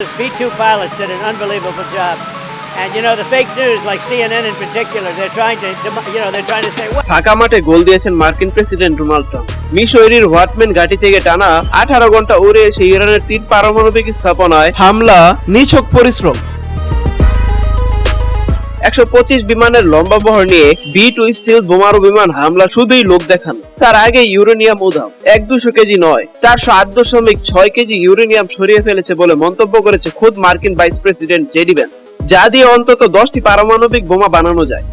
B-2 pilots did an unbelievable job. And you know, the fake news, like CNN in particular, they're trying to, you know, they're trying to say, ফাঁকা মাঠে গোল দিয়েছেন মার্কিন president Donald Trump মিশরের হোয়াটম্যান ঘাঁটি থেকে টানা আঠারো ঘণ্টা উড়ে এসে ইরানের তিন পারমাণবিক স্থাপনায় হামলা নিছক পরিশ্রম একশো পঁচিশ বিমানের লম্বা বহর নিয়ে বি টু স্টিল বোমারু বিমান হামলা শুধুই লোক দেখানো। তার আগে ইউরেনিয়াম উধাও। এক দুশো কেজি নয়, চারশো আট দশমিক ছয় কেজি ইউরেনিয়াম সরিয়ে ফেলেছে বলে মন্তব্য করেছে খোদ মার্কিন ভাইস প্রেসিডেন্ট জেডি ভ্যান্স। যা দিয়ে অন্তত দশটি পারমাণবিক বোমা বানানো যায়।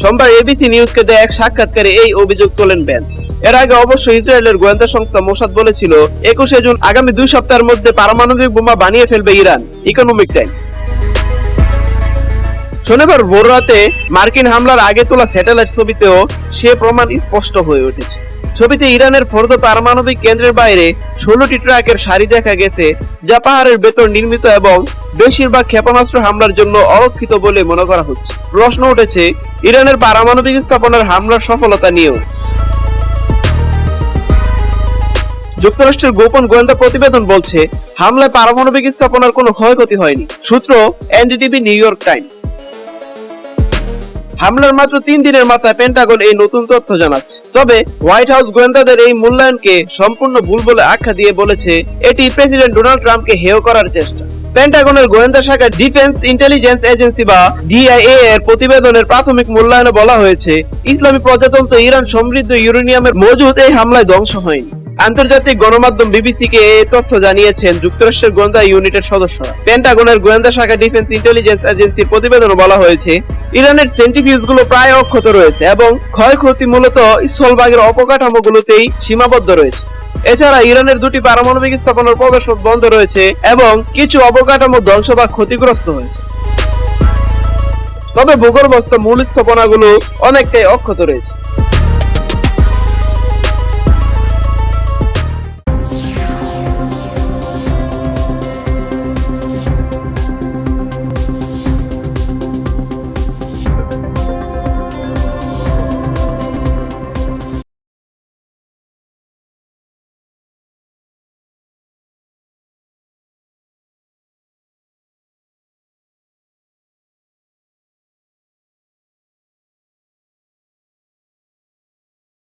সোমবার এবিসি নিউজকে দেয়া এক সাক্ষাৎকারে এই অভিযোগ তোলেন ব্যান্স এর আগে অবশ্য ইসরায়েলের গোয়েন্দা সংস্থা মোসাদ বলেছিল, একুশে জুন আগামী দুই সপ্তাহের মধ্যে পারমাণবিক বোমা বানিয়ে ফেলবে ইরান ইকোনমিক টাইমস শনিবার ভোর রাতে মার্কিন হামলার আগে তোলা স্যাটেলাইট ছবিতেও সে প্রমাণ স্পষ্ট হয়ে উঠেছে। ছবিতে ইরানের ফোর্দ পারমাণবিক কেন্দ্রের বাইরে ষোলোটি ট্রাকের সারি দেখা গেছে, যা পাহাড়ের ভেতর নির্মিত এবং বেশিরভাগ ক্ষেপণাস্ত্র হামলার জন্য অরক্ষিত বলে মনে করা হচ্ছে। প্রশ্ন উঠেছে, ইরানের পারমাণবিক স্থাপনার হামলার সফলতা নিয়েও। যুক্তরাষ্ট্রের গোপন গোয়েন্দা প্রতিবেদন বলছে, হামলায় পারমাণবিক স্থাপনার কোনো ক্ষয়ক্ষতি হয়নি। সূত্র এনডিটিভি নিউ ইয়র্ক টাইমস। হামলার মাত্র তিন দিনের মাথায় পেন্টাগন এই নতুন তথ্য জানাচ্ছে। তবে হোয়াইট হাউস গোয়েন্দাদের এই মূল্যায়নকে সম্পূর্ণ ভুল বলে আখ্যা দিয়ে বলেছে, এটি প্রেসিডেন্ট ডোনাল্ড ট্রাম্পকে হেয় করার চেষ্টা। পেন্টাগনের গোয়েন্দা শাখা ডিফেন্স ইন্টেলিজেন্স এজেন্সি বা ডিআইএ এর প্রতিবেদনের প্রাথমিক মূল্যায়নে বলা হয়েছে, ইসলামী প্রজাতন্ত্র ইরান সমৃদ্ধ ইউরেনিয়ামের মজুদ এই হামলায় ধ্বংস হয়নি। আন্তর্জাতিক গণমাধ্যম বিবিসি কে এই তথ্য জানিয়েছেন যুক্তরাষ্ট্রের গোয়েন্দা ইউনিটের সদস্যরা। পেন্টাগনের গোয়েন্দা শাখা ডিফেন্স ইন্টেলিজেন্স এজেন্সির প্রতিবেদনে বলা হয়েছে, ইরানের সেন্টিফিউজগুলো প্রায় অক্ষত রয়েছে এবং ক্ষয়ক্ষতি মূলত স্থলভাগের অবকাঠামোগুলোতেই সীমাবদ্ধ রয়েছে। এছাড়া ইরানের দুটি পারমাণবিক স্থাপনার প্রবেশ বন্ধ রয়েছে এবং কিছু অবকাঠামো ধ্বংস বা ক্ষতিগ্রস্ত হয়েছে। তবে ভূগর্ভস্থ মূল স্থাপনাগুলো অনেকটাই অক্ষত রয়েছে।